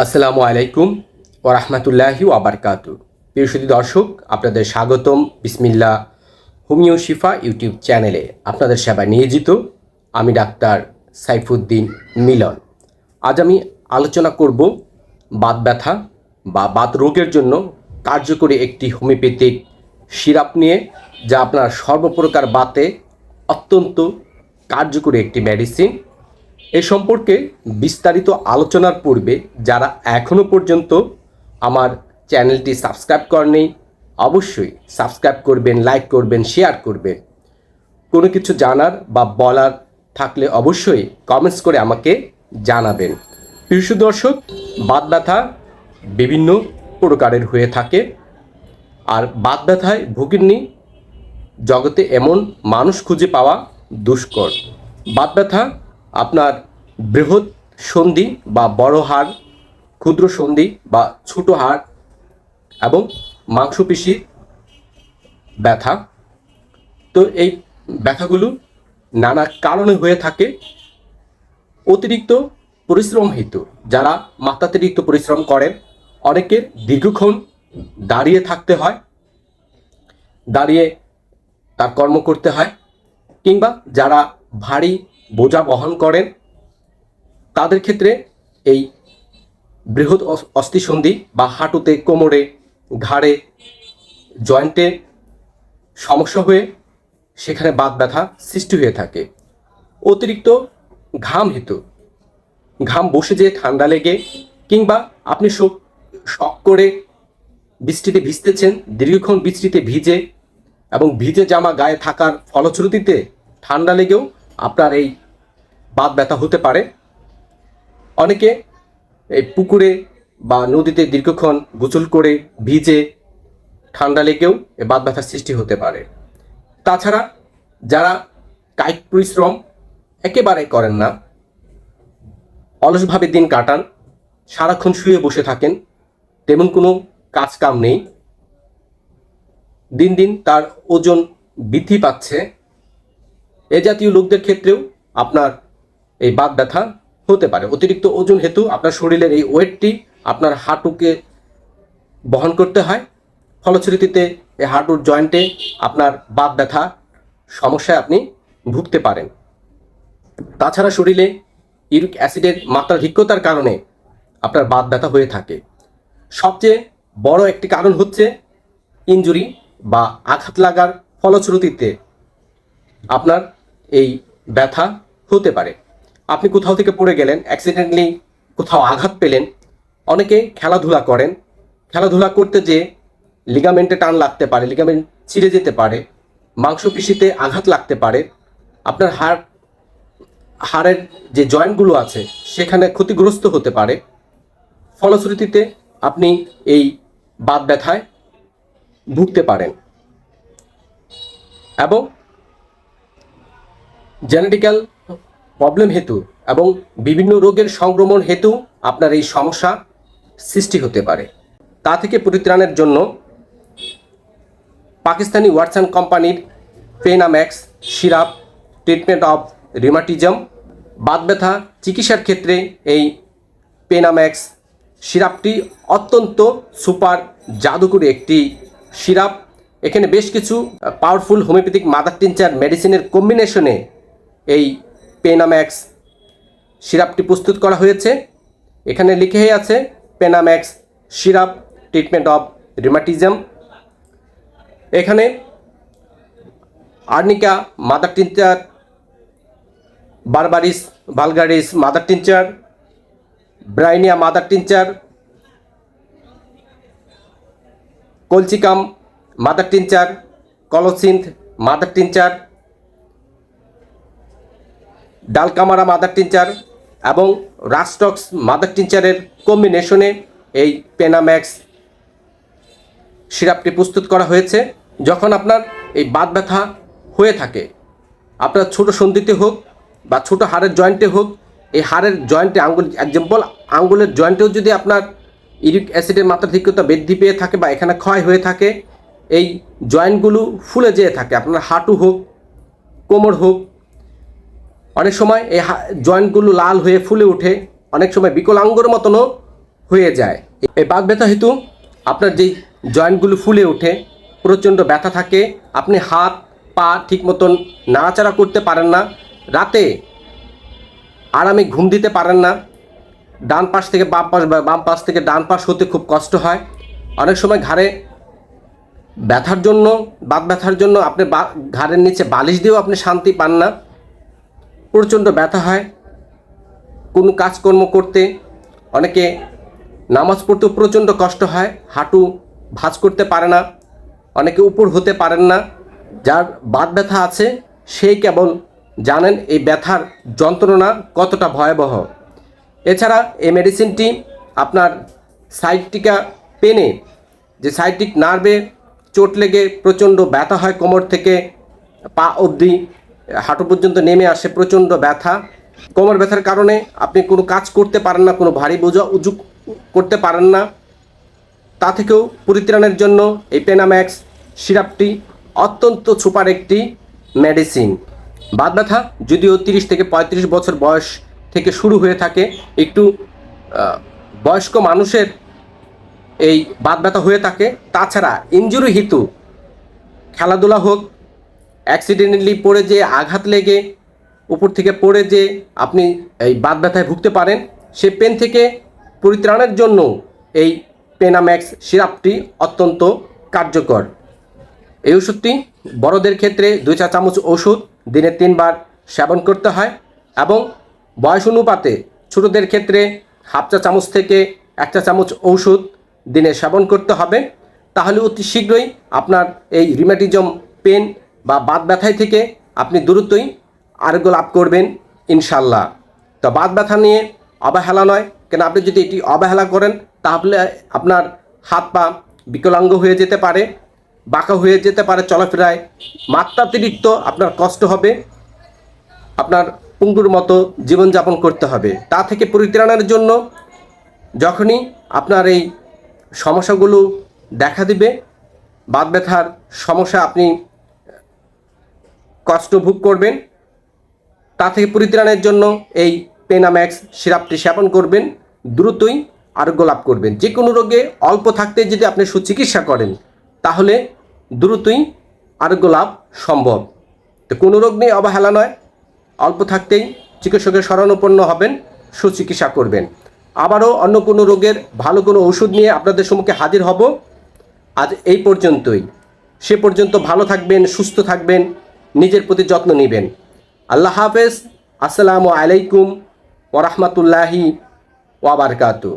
আসসালামু আলাইকুম ও রহমতুল্লাহি ওয়াবারকাতু প্রিয় দর্শক, আপনাদের স্বাগতম বিসমিল্লা হোমিও শিফা ইউটিউব চ্যানেলে আপনাদের সেবায় নিয়োজিত। আমি ডাক্তার সাইফুদ্দিন মিলন। আজ আমি আলোচনা করব বাত ব্যথা বা বাত রোগের জন্য কার্যকরী একটি হোমিওপ্যাথিক সিরাপ নিয়ে, যা আপনার সর্বপ্রকার বাতে অত্যন্ত কার্যকরী একটি মেডিসিন। এ সম্পর্কে বিস্তারিত আলোচনার পূর্বে যারা এখনও পর্যন্ত আমার চ্যানেলটি সাবস্ক্রাইব করেনি, অবশ্যই সাবস্ক্রাইব করবেন, লাইক করবেন, শেয়ার করবেন। কোনো কিছু জানার বা বলার থাকলে অবশ্যই কমেন্টস করে আমাকে জানাবেন। প্রিয় দর্শক বাদ ব্যথা বিভিন্ন প্রকারের হয়ে থাকে আর বাদ ব্যথায় ভুগিনি জগতে এমন মানুষ খুঁজে পাওয়া দুষ্কর। বাদ ব্যথা আপনার বৃহৎ সন্ধি বা বড় হাড়, ক্ষুদ্র সন্ধি বা ছোট হাড় এবং মাংসপেশির ব্যথা। তো এই ব্যথাগুলো নানা কারণে হয়ে থাকে। অতিরিক্ত পরিশ্রম হেতু, যারা মাত্রাতিরিক্ত পরিশ্রম করেন, অনেকের দীর্ঘক্ষণ দাঁড়িয়ে থাকতে হয়, দাঁড়িয়ে তার কর্ম করতে হয়, কিংবা যারা ভারী বোঝা বহন করেন। তাদের ক্ষেত্রে এই বৃহৎ অস- অস্থিসন্ধি বা হাঁটুতে কোমরে, ঘাড়ে, জয়েন্টে সমস্যা হয়ে সেখানে বাত ব্যথা সৃষ্টি হয়ে থাকে। অতিরিক্ত ঘাম হেতু, ঘাম বসে যেয়ে ঠান্ডা লেগে কিংবা আপনি শখ করে বৃষ্টিতে ভিজতেছেন, দীর্ঘক্ষণ বৃষ্টিতে ভিজে এবং ভিজে জামা গায়ে থাকার ফলশ্রুতিতে ঠান্ডা লেগেও আপনার এই বাত ব্যথা হতে পারে। অনেকে এই পুকুরে বা নদীতে দীর্ঘক্ষণ গোসল করে ভিজে ঠান্ডা লেগেও এই বাত ব্যথার সৃষ্টি হতে পারে। তাছাড়া যারা কায়িক পরিশ্রম একেবারে করেন না, অলসভাবে দিন কাটান, সারাক্ষণ শুয়ে বসে থাকেন, তেমন কোনো কাজ কাম নেই। দিন দিন তার ওজন বৃদ্ধি পাচ্ছে। এ জাতীয় লোকদের ক্ষেত্রেও আপনার এই বাত ব্যথা হতে পারে। অতিরিক্ত ওজন হেতু আপনার শরীরের এই ওয়েটটি আপনার হাঁটুকে বহন করতে হয়। ফলশ্রুতিতে এই হাঁটুর জয়েন্টে আপনার বাত ব্যথা সমস্যায় আপনি ভুগতে পারেন। তাছাড়া শরীরে ইউরিক অ্যাসিডের মাত্রাধিক্যতার কারণে আপনার বাত ব্যথা হয়ে থাকে। সবচেয়ে বড় একটি কারণ হচ্ছে ইনজুরি বা আঘাত লাগার ফলশ্রুতিতে আপনার এই ব্যথা হতে পারে। আপনি কোথাও থেকে পড়ে গেলেন অ্যাক্সিডেন্টলি কোথাও আঘাত পেলেন, অনেকে খেলাধুলা করেন। খেলাধুলা করতে যে লিগামেন্টে টান লাগতে পারে লিগামেন্ট ছিঁড়ে যেতে পারে, মাংসপেশিতে আঘাত লাগতে পারে, আপনার হাড়, হাড়ের যে জয়েন্টগুলো আছে, সেখানে ক্ষতিগ্রস্ত হতে পারে। ফলশ্রুতিতে আপনি এই বাদ ব্যথায় ভুগতে পারেন। এবং জেনেটিক্যাল প্রবলেম হেতু এবং বিভিন্ন রোগের সংক্রমণ হেতু আপনার এই সমস্যা সৃষ্টি হতে পারে। তা থেকে পরিত্রাণের জন্য পাকিস্তানি ওয়াটসন কোম্পানির Penamax, syrup, treatment of rheumatism Baat ব্যথা চিকিৎসার ক্ষেত্রে এই পেনাম্যাক্স সিরাপটি অত্যন্ত সুপার জাদুকরী একটি সিরাপ। এখানে বেশ কিছু পাওয়ারফুল হোমিওপ্যাথিক মাদার টিনচার মেডিসিনের কম্বিনেশনে এই পেনাম্যাক্স সিরাপটি প্রস্তুত করা হয়েছে। এখানে লিখেই আছে Penamax syrup treatment of rheumatism এখানে arnica mother tincture, berberis, vulgaris mother tincture, bryonia mother tincture colchicum mother tincture, colocynth mother tincture dulcamara mother tincture এবং রাস্টক্স মাদার টিনচারের কম্বিনেশনে এই পেনাম্যাক্স সিরাপটি প্রস্তুত করা হয়েছে। যখন আপনার এই বাত ব্যথা হয়ে থাকে, আপনার ছোট সন্ধিতে হোক বা ছোট হাড়ের জয়েন্টে হোক, এই হাড়ের জয়েন্টে আঙ্গুল এক্সাম্পল আঙ্গুলের জয়েন্টেও যদি আপনার ইউরিক অ্যাসিডের মাত্রাধিক্যতা বৃদ্ধি পেয়ে থাকে বা এখানে ক্ষয় হয়ে থাকে, এই জয়েন্টগুলো ফুলে যেয়ে থাকে, আপনার হাঁটু হোক, কোমর হোক অনেক সময় এই জয়েন্টগুলো লাল হয়ে ফুলে ওঠে, অনেক সময় বিকলাঙ্গর মতনও হয়ে যায়। এই বাত ব্যথা হেতু আপনার যেই জয়েন্টগুলো ফুলে ওঠে, প্রচণ্ড ব্যথা থাকে, আপনি হাত, পা ঠিক মতন নাড়াচাড়া করতে পারেন না, রাতে আরামে ঘুম দিতে পারেন না, ডান পাশ থেকে বাম পাশ বা বাম পাশ থেকে ডান পাশ হতে খুব কষ্ট হয়। অনেক সময় ঘাড়ে ব্যথার জন্য বাত ব্যথার জন্য আপনি ঘাড়ের নিচে বালিশ দিয়েও আপনি শান্তি পান না। প্রচণ্ড ব্যথা হয়, কোনো কাজকর্ম করতে, অনেকে নামাজ পড়তেও প্রচণ্ড কষ্ট হয়, হাঁটু ভাঁজ করতে পারে না, অনেকে উপর হতে পারেন না, যার বাত ব্যথা আছে সেই কেবল জানেন এই ব্যথার যন্ত্রণা কতটা ভয়াবহ। এছাড়া এই মেডিসিনটি আপনার সাইটিকা পেনে, যে সাইটিক নার্ভে চোট লেগে প্রচণ্ড ব্যথা হয় কোমর থেকে পা অবধি হাঁটু পর্যন্ত নেমে আসে প্রচণ্ড ব্যথা। কোমর ব্যথার কারণে আপনি কোনো কাজ করতে পারেন না, কোনো ভারী বোঝা উজু করতে পারেন না। তা থেকেও পরিত্রাণের জন্য এই পেনাম্যাক্স সিরাপটি অত্যন্ত সুপার একটি মেডিসিন। বাদ ব্যথা যদিও তিরিশ থেকে পঁয়ত্রিশ বছর বয়স থেকে শুরু হয়ে থাকে, একটু বয়স্ক মানুষের এই বাদ ব্যথা হয়ে থাকে। তাছাড়া ইঞ্জুরি হেতু খেলাধুলা হোক অ্যাক্সিডেন্টালি পড়ে যে আঘাত লেগে, উপর থেকে পড়ে যে আপনি এই বাত ব্যথায় ভুগতে পারেন, সে পেন থেকে পরিত্রাণের জন্য এই পেনাম্যাক্স সিরাপটি অত্যন্ত কার্যকর। এই ওষুধটি বড়দের ক্ষেত্রে দুই চা চামচ ওষুধ দিনে তিনবার সেবন করতে হয় এবং বয়স অনুপাতে ছোটদের ক্ষেত্রে হাফ চা চামচ থেকে এক চা চামচ ঔষধ দিনে সেবন করতে হবে। তাহলে অতি শীঘ্রই আপনার এই রিম্যাটিজম পেন বা বাত ব্যথায় থেকে আপনি দ্রুতই আরোগ্য লাভ করবেন ইনশাল্লাহ তো বাত ব্যথা নিয়ে অবহেলা নয়। কেন আপনি যদি এটি অবহেলা করেন, তাহলে আপনার হাত পা বিকলাঙ্গ হয়ে যেতে পারে, বাঁকা হয়ে যেতে পারে চলাফেরায়। মাত্রাতিরিক্ত আপনার কষ্ট হবে, আপনার পুঙ্গুর মতো জীবনযাপন করতে হবে। তা থেকে পরিত্রাণের জন্য যখনই আপনার এই সমস্যাগুলো দেখা দিবে, বাত ব্যথার সমস্যা আপনি কষ্ট ভোগ করবেন। তা থেকে পরিত্রাণের জন্য এই পেনাম্যাক্স সিরাপটি সেবন করবেন। দ্রুতই আরোগ্য লাভ করবেন। যে কোনো রোগে অল্প থাকতে যদি আপনি সুচিকিৎসা করেন, তাহলে দ্রুতই আরোগ্য লাভ সম্ভব। তো কোনো রোগ নিয়ে অবহেলা নয়। অল্প থাকতেই চিকিৎসকের শরণাপন্ন হবেন, সুচিকিৎসা করবেন। আবারও অন্য কোনো রোগের ভালো কোনো ওষুধ নিয়ে আপনাদের সম্মুখে হাজির হব। আজ এই পর্যন্তই। সে পর্যন্ত ভালো থাকবেন, সুস্থ থাকবেন। নিজের প্রতি যত্ন নেবেন। আল্লাহ হাফেজ। আসসালামু আলাইকুম ওরহমতুল্লাহি ওয়াবারকাতু